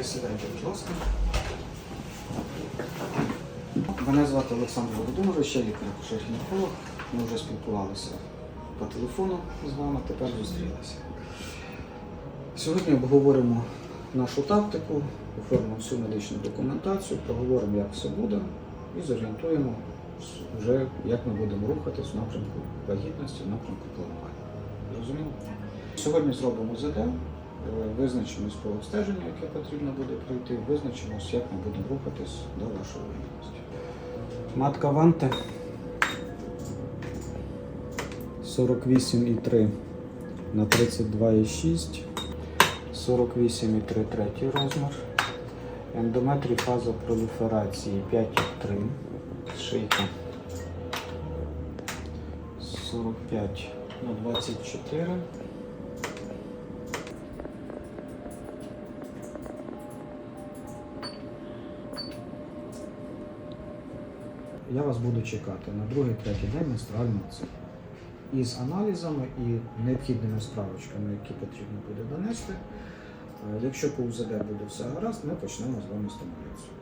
Присідайте, будь ласка. Мене звати Олександр Володимирович, я лікар-акушер-гінеколог. Ми вже спілкувалися по телефону з вами, тепер зустрілися. Сьогодні обговоримо нашу тактику, оформимо всю медичну документацію, проговоримо, як все буде, і зорієнтуємо вже, як ми будемо рухатись в напрямку вагітності, в напрямку планування. Зрозуміло? Сьогодні зробимо ЗД, е, визначимось по обстеженню, яке потрібно буде пройти, визначимось, як ми будемо рухатись до вашої вагітності. Матка Ванте 48,3 на 32,6, 48,3 третій розмір. Ендометрій фаза проліферації 5,3, шийка 45 на 24. Я вас буду чекати на другий, третій день менструального циклу. Із аналізами і необхідними справочками, які потрібно буде донести. Е, Якщо по УЗД буде все гаразд, ми почнемо з вами стимуляцію.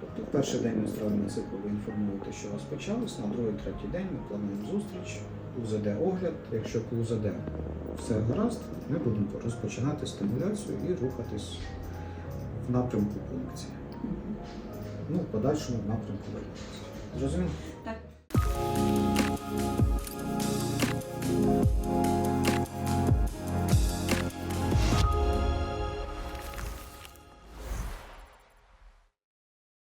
Тобто в перший день менструального циклу ви інформуєте, що у вас почалось, на другий, третій день ми плануємо зустріч, УЗД огляд. Якщо по УЗД все гаразд, ми будемо розпочинати стимуляцію і рухатись в напрямку пункції. Ну, в подальшому напрямку вагітності. Rozumiem. Tak.